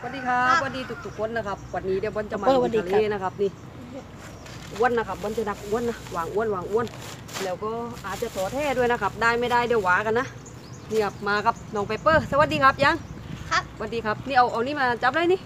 สวัสดีครับสวัสดีทุกๆคนนะครับ วันนี้เดี๋ยวบอนจะมาเปิ้ลลสวังสดีทะคเลรับนะครับนี่อ้วนนะครับบอนจะนักอ้วนนะวางอ้วนวางอ้วน แล้วก็อาจจะต่อแท้ด้วยนะครับ ได้ไม่ได้เดี๋ยวหวากันนะนี่ครับมาครับน้องเปเปอร์ สวัสดีครับยังครับสวัสดีครับนี่เอาเอานี่มาจับเลยนี่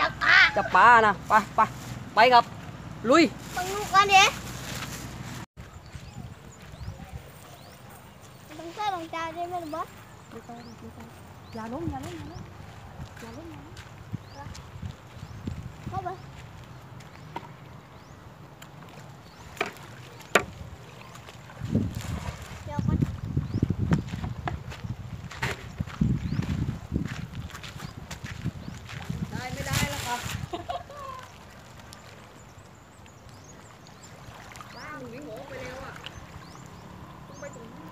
จับปลาจับปลานะไปไปไปครับ ลุยบังลูกกันเด้บังเสื้อบังจ่าได้ไหมบอสอย่าล้มอย่าล้มอย่าล้ม อย่าล้มเข้าไปเดี๋ยวก่อน ได้ไม่ได้แล้วครับบ้านวิ่งโหไปเร็วอะต้องไปตรงนี้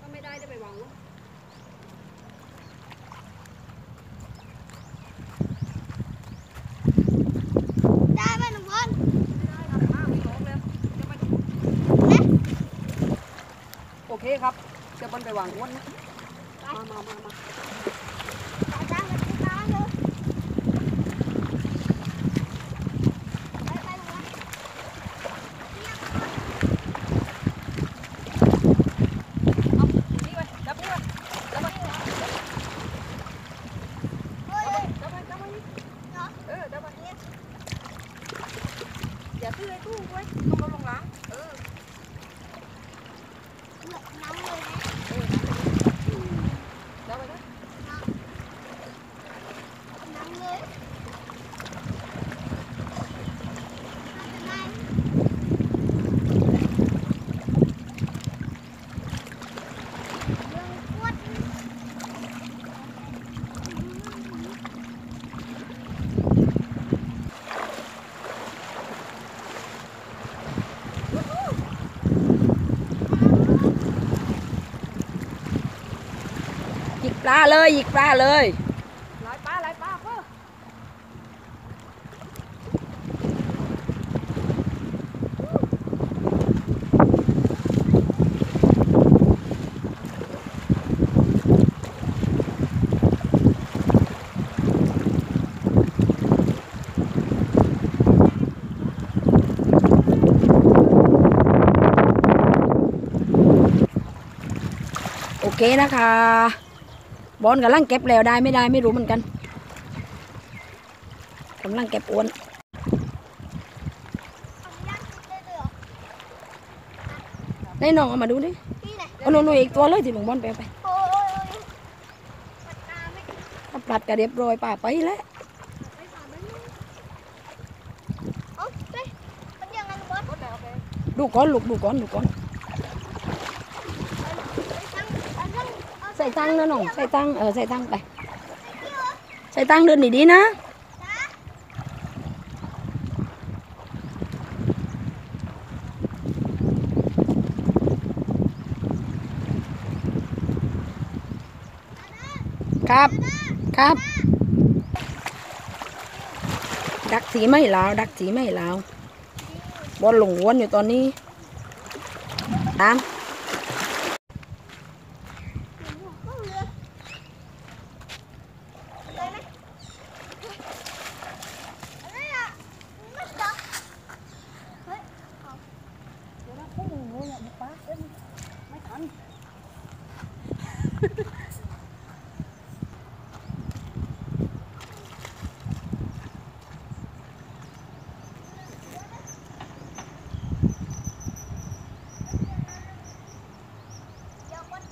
ถ้าไม่ได้จะไปวางวะ ได้ไหมน้องบอล ไม่ได้ครับมาวิ่งโหเร็วจะไปตรงนู้น เอ๊ะ โอเคครับเดี๋ยวบอล ไปวางอ้วนนะมามามามา จ่าจ้างกันที่ร้านเลยไปไปน้องบอล เอานี่ไปจับนี่ไปจับไป เฮ้ย จับไปจับไปนี่ เนาะ เออจับไปอย่าซื้อไอ้ตู้ไว้ต้องเอาลงหล้างเออ น้ำเลยนะ เออจับไปนะ น้ำเลยน้ำเป็นไงเรื่องปวด หยิกปลาเลยหยิกปลาเลยหลายปลาหลายปลาเพื่อโอเคนะคะ บอลกำลังเก็บแล้วได้ไม่ได้ไม่รู้เหมือนกันกำลังเก็บอ้วนขออนุญาตติดได้เลยเหรอได้น้องเอามาดูดิพี่ไหนเอาหนูๆอีกตัวเลยที่หลวงบอลไปเอาไปโอ้ยโอ้ยโอ้ยปากกาไม่ถ้าปลัดก็เรียบร้อยป่าไปแล้วไม่ผ่านไม่รู้เอ้าเฮ้ยมันยังไงบอสโอเคโอเคดูก่อนลูกดูก่อนดูก่อน ไปทั้งเอาทั้งเอาใส่ตังค์นะน้องใส่ตังค์เออใส่ตังค์ไปใส่ตังค์เดินดีๆนะครับ ครับ ดักสีไม่ลาว ดักสีไม่ลาวบอลหลงวนอยู่ตอนนี้ตาม เข้าเรือเลยไหมอะไรอะไม่จับเฮ้ย เดี๋ยวนะพวกมึงรู้เนี่ยปลาเอ้ยไม่ทัน เดี๋ยวก่อน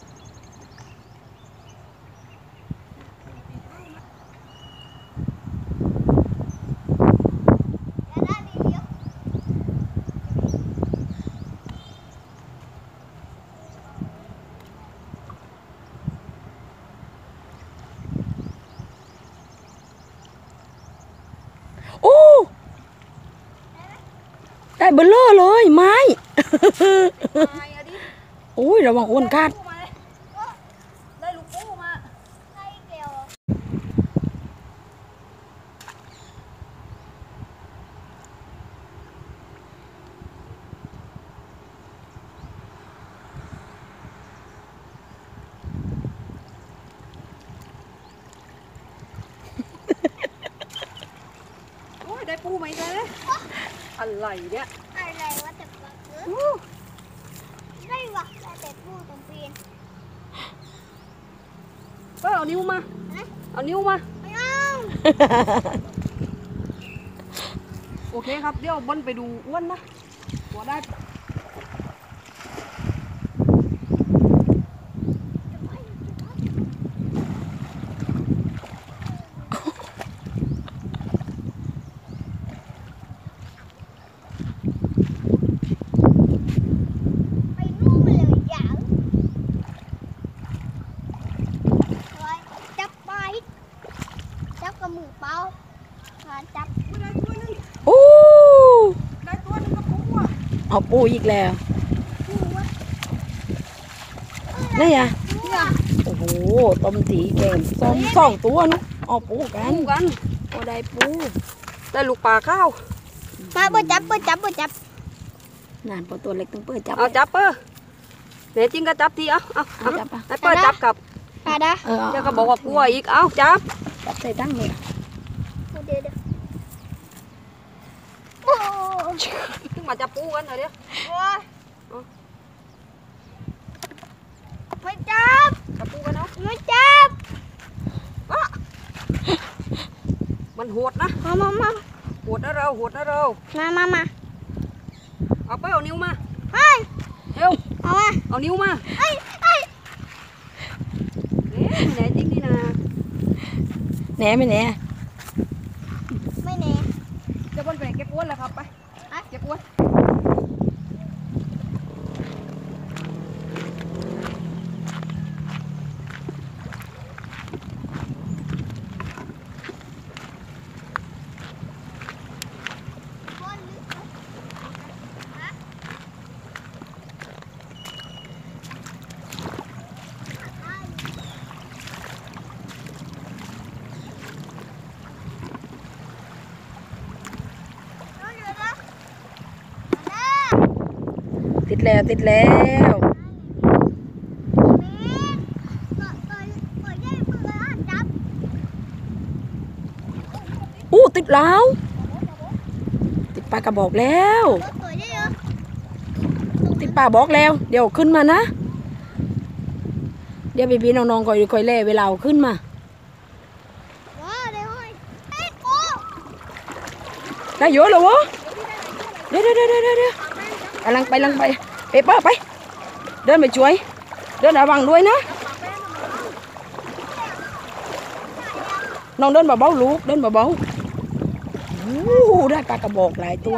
อย่าได้ดีเดียว โอ้ ได้ เบลเลอร์เลยไม้ตายอะดิโอ้ยระวังอ้วนคาดปูมาเลยได้ลูกปูมา ให้เกลียว อะไรเนี่ยอะไรวะแต่ปะเอออู้ได้วะได้แต่พูดตรงเปลี่ยนเปอร์เอานิ้วมา เอานิ้วมาไม่เอาโอเคครับ เดี๋ยวบนไปดูอ้วนนะหัวได้ ไปนู่นมาเลยอย่างไว้จับไปจับกับมือเปล่าหาจับ ได้ตัวหนึง โอ้ ได้ตัวหนึงกับผมว่ะ เอาปูอีกแล้วหัวนี่อะหัวโอ้โหต้มตีแกงส้มสองตัวเนอะเอาปูกันดูกันโอ้ได้ปูได้ลูกปลาข้าวมาเปิดจับเปิดจับเปิดจับนานพอตัวเล็กต้องเปิดจับเอาจับเปอร์เดี๋ยวจริงก็จับทีเอาเอาเอาจับอะให้เปอร์จับกับปาดาเออเดี๋ยวก็บอกว่ากลัวอีกเอาจับจับใส่ตั้งเลยเดี๋ยวเดี๋ยว โอ้ถึงมาจับปูกันเถอะเดี๋ยวโหไม่จับจับปูกันเอาไม่จับมันโหดนะมามามาโหดนะเราโหดนะเรามามามาเอาเปอร์เอานิ้วมาเฮ้ยเร็วเอามาเอานิ้วมาเฮ้ยเฮ้ยเอ๊ะไหนจริงนี่นะแหน่ไม่แหน่ ไม่แน่ จะบนไปเก็บอ้วนแล้วครับไป ฮะ เก็บอ้วน คนหรือฮะเอาเดี๋ยวนะเอา ติดแล้วติดแล้วอู้ติดแล้ว ติดปลากระบอกแล้ว ติดปลาบอกแล้ว เดี๋ยวขึ้นมานะ เดี๋ยวพี่ๆน้องๆคอยคอยเล่เวลาขึ้นมาได้เยอะเลยวะเดี๋ยวเดี๋ยวเดี๋ยวเดี๋ยวเดี๋ยว กำลังไปกำลังไปเปเปอร์ไป เดินไปช่วย เดินระวังด้วยนะน้องเดินเบาๆลูกเดินเบาๆโอ้โหได้ปลากระบอกหลายตัว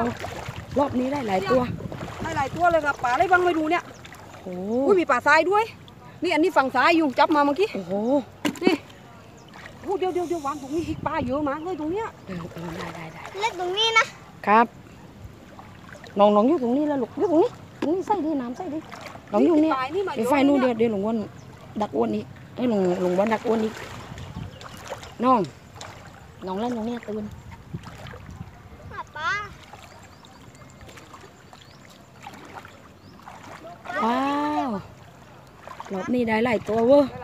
รอบนี้ได้หลายตัวได้หลายตัวเลยครับปลาอะไรบ้างไม่รู้เนี่ยโอ้อุ้ยมีปลาทรายด้วย นี่อันนี้ฝั่งซ้ายอยู่จับมาเมื่อกี้โอ้โหนี่โอ้เดี๋ยวเดี๋ยวเดี๋ยววางตรงนี้อีกปลาเยอะมากเลยตรงเนี้ยเออเออได้ได้ได้เล็กตรงนี้นะครับ น้องน้องอยู่ตรงนี้แล้วลูกอยู่ตรงนี้ตรงนี้ใส่ดิน้ำใส่ดิน้องอยู่เนี่ยปลานี่มาเดี๋ยวเยอะไฟนู่นเลเดี๋ยยวเดี๋ยวหลวงวันดักอ้วนอีกเอ้ยหลวงหลวงวันดักอ้วนอีกน้องน้องเล่นตรงเนี้ยตื่นหาปลาว้าวรอบนี้ได้หลายตัวเว้ยได้ห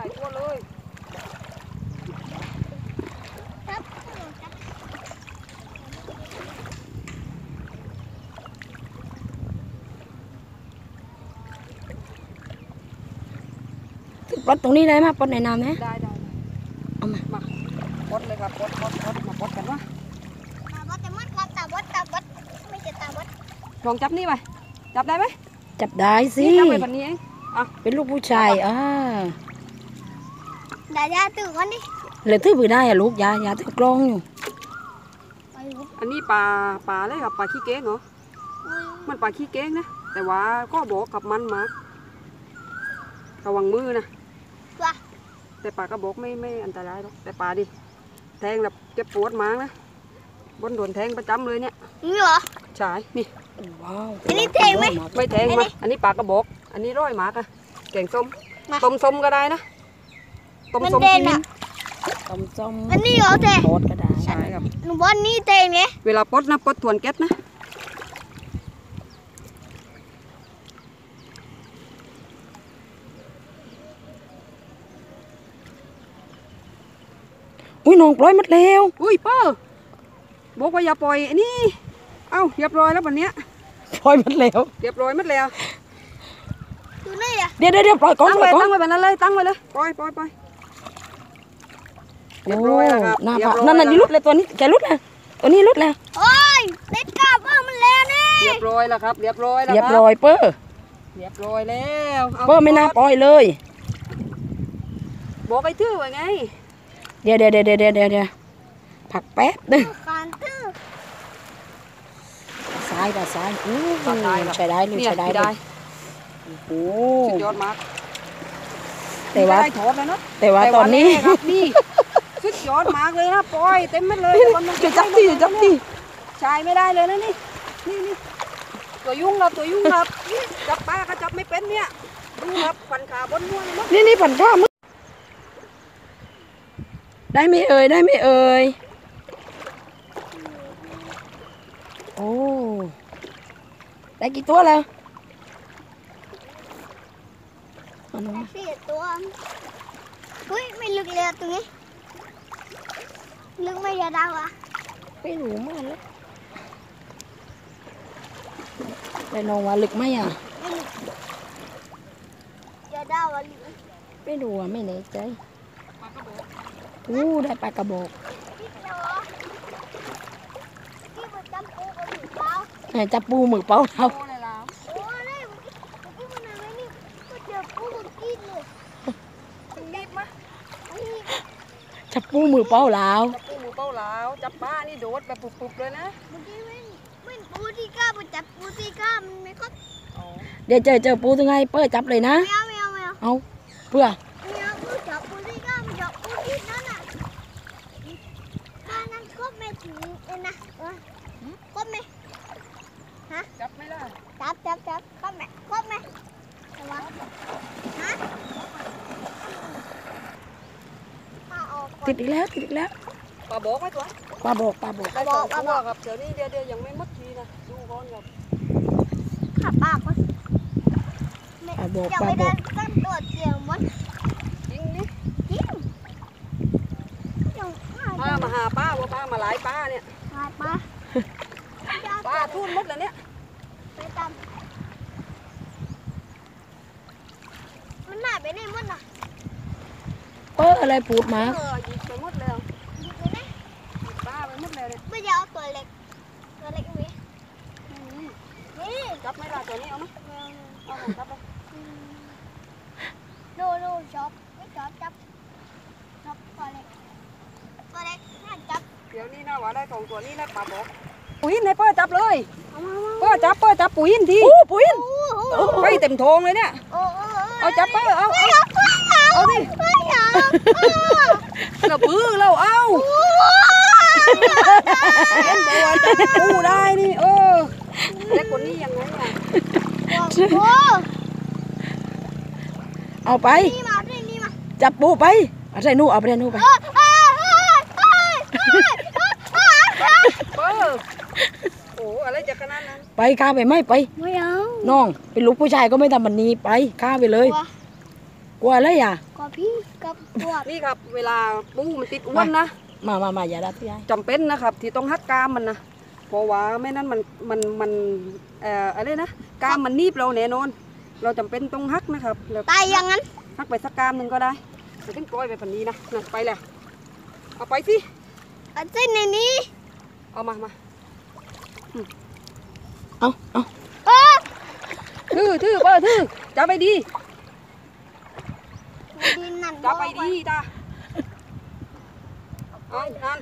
ลายตัวเลย ปลดตรงนี้ได้ไหมปลดในน้ำไหมได้ได้เอามามาปลดเลยครับปลดปลดปลดมาปลดกันวะตาวัดแต่มัดครับตาวัดตาวัดไม่ใช่ตาวัดลองจับนี่ไปจับได้ไหมจับได้สินี่จับไปแบบนี้เองเป็นลูกผู้ชายอ่าดาดาตื่นวันนี้เลยถือไปได้อะลูกยายาถือกล้องอยู่ไปลูกอันนี้ปลาปลาอะไรครับปลาขี้เก้งเหรอมันปลาขี้เก้งนะแต่ว่าก็บอกกับมันมากระวังมือนะว่ะ แต่ปลากระบอกไม่ไม่อันตรายหรอกแต่ปลาดิแทงแบบเจ็บปวดมากนะบนโดนแทงประจำเลยเนี่ยนี่เหรอใช่นี่ว้าวอันนี้แทงไหมไม่แทงอันนี้มาอันนี้ปลากระบอก อันนี้ร้อยมากอะแกงส้มมาต้มส้มก็ได้นะต้มมันส้มเด่ชีนวิอะนต้มส้มอันนี้เหรอเต้ทอดก็ได้ใช่ครับหนูวันนี้เต้เนี่ยเวลาปลดนะปลดถวนแก๊สนะ อุ้ยน้องปล่อยหมดแล้วอุ้ยเปอร์บอกว่าอย่าปล่อยไอ้นี่เอ้าเรียบร้อยแล้ววันเนี้ยปล่อยมันแล้วเรียบร้อยหมดแล้วดูนี่อะเดี๋ยวเดี๋ยวเดี๋ยวปล่อยก่อนตั้งปล่ไว้อยก่อตั้นงไว้แบบนั้นเลยตั้งไว้เลยปล่อยปล่อยปล่อย เรียบร้อยแล้วครับหน้าเรียบผาร้อยนั่นน่ะแล้ว นี่รุดเลยตัวนี้แกรุดแล้วตัวนี้รุดแล้วโอ้ยเล็ดกลับว่ามันแล้วนี่เรียบร้อยแล้วครับ เรียบร้อยแล้วเรียบคร้อยเปอร์เรียบร้อยแล้วาเปอร์ไม่น่าปล่อยเลย บอกไอ้ทื่อไว้ไง เดี๋ยวเดี๋ยวเดี๋ยวเดี๋ยวเดี๋ยวเดี๋ยวผักแป๊บนึงการตื้อซ้ายกับซ้ายอู้ตัดได้ครับใช้ได้เลยเนี่ยใช้ได้พี่เลได้ยโอ้สุดยอดมากแต่ว่าได้ถอดแล้วเนาะแต่ว่าตอนนี้แครับนี่สุดยอดมากเลยนะปล่อยเต็มไปเลยจะจับดิจะจับดิชายไม่ได้เลยนะนี่นี่นี่ตัวยุ่งครับตัวยุ่งครับจับปลาก็จับไม่เป็นเนี่ยดูครับฟันขาบนม้วนมั้งนี่นี่ผันข้าวมึง ได้ไหมเอ่ยได้ไหมเอ่ยโอ้ได้กี่ตัวแล้วเอาหนูเสียตัวเฮ้ยไม่ลึกเลยอะตรงนี้ลึกไม่ยาดาวอะไม่รู้มากแล้วแต่น้องว่าลึกไหมอะไม่ลึกยาดาวอะลึกไม่รู้อะไม่แน่ใจ อู้ได้ปลากระบอกพี่เนาะพี่มันจำปูกับหมูเปล่าไหนจับปูมือเปล่าเราโอ้เลยแล้วโอ้ยเมื่อกี้มันอะไรนี่ก็เจอปูกับกินเลยรีบมาเฮ้ยจับปูมือเปล่าเราจับปูหมูเป้าเหลาจับปลานี่โดดแบบปุบๆเลยนะเมื่อกี้ไม่ไม่ปูที่กล้ามันจับปูที่กล้ามันไม่ก็อ๋อเดี๋ยวเจอเจอปูถึงไงเปิดจับเลยนะไม่เอาไม่เอาไม่เอาเอาเพื่อ ไม่เอาปูจับปูที่กล้ามันจับปูที่นั่นน่ะถ้านั้นก็ไม่ถึงเองนะเออก็ไม่ จับไม่ได้ จับจับจับก็ไม่ก็ไม่แต่ว่าฮะถ้าออกก่อน ติดอีกแล้วติดอีกแล้วปลาบอกไว้ตัวปลาบอกปลาบอกได้สองตัวครับเดี๋ยวนี้เดี๋ยวเดี๋ยวยังไม่หมดทีนะดูก่อนครับขับปากก่อนไม่ปลาบอกยังปลาไม่บได้อกตั้งตัวเสียงมันจริงนี่จริงยังป้ามาหาป้าว่าป้ามาหลายป้าเนี่ยหายปลาป้าทุ่นหมดแล้วเนี่ยไปตามมันหายไปไหนหมดน่ะเปิดอะไรปูดมา นี่จับไม่ได้ตัวนี้เอาไหมเอาของจับไปโนโนชอบไม่ชอบจับชอบตัวเล็กตัวเล็กน่าจับเดี๋ยวนี้นะว่าได้สองตัวนี้แล้ป้าบอกปุ๋ยให้เป้จับเลยเป้จับเป้จับปุ๋ยทีโอ้ปุ๋ยไปเต็มทองเลยเนี่ยเอาจับเป้เอาเอาเอาเอาเอาดิเอาเราปื้อเราเอาเห็นตัวจับปูได้นี่เออ เล็กกว่านี้ยังไงอะเอาไป นี่มาดินี่มาจับปูไปเอาใส่นู่เอาไปใส่นู่ไปเอ้อโอ้อะไรจะขนาดนั้นไปข้าไปไม่ไปไม่เอาน้องเป็นลูกผู้ชายก็ไม่ทำมันนี้ไปข้าไปเลย กลัวอะไรอะกับพี่กับตัวนี่ครับ เวลาปูมันติดอ้วนนะมามามาอย่าดัดพี่ยายจำเป็นนะครับ ที่ต้องหักกามมันนะ เพราะว่าไม่นั้นมันมันมันเอ่ออะไรนะกล้ามมันนีบเราแน่นอน เราจำเป็นต้องหักนะครับแล้วตายอย่างนั้นหักไปสักกล้ามหนึ่งก็ได้ไม่ต้องปล่อยไปแบบนี้นะนะไปแล้วเอาไปสิเอาเส้นในนี้เอามามาเอาเอาเออทื่อทื่อเปิ้ลทื่อจับไปดีดินนั่นจับไปดีตาเอานั่น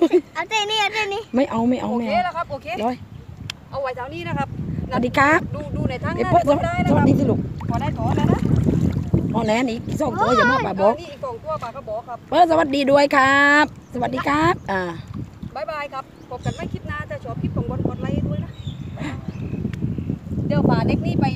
เฮ้ยเอาเส้นนี้เอาเส้นนี้ไม่เอาไม่เอาโอไม่เคเอาแล้วครับโอเค ร้อย เอาไว้เท่านี้นะครับสวัสดีครับ ดูดูในทางไอ้นั้นเปิ้ลสก็วัสได้สนะควัรัสบดีสิลูกพอได้ถอนแล้วนะอ๋อแนนอีกอีกสองตัวอย่ามาป่าบอกนี่อีกสองตัวป่าก็บอกครับเปิ้ลสวัสดีด้วยครับ สวัสดีครับ อ่า บายบายครับพบกันไม่คลิปหน้าจะชอบคลิปของบอลกดไลค์ด้วยนะ เดี๋ยวพาเด็กนี่ไป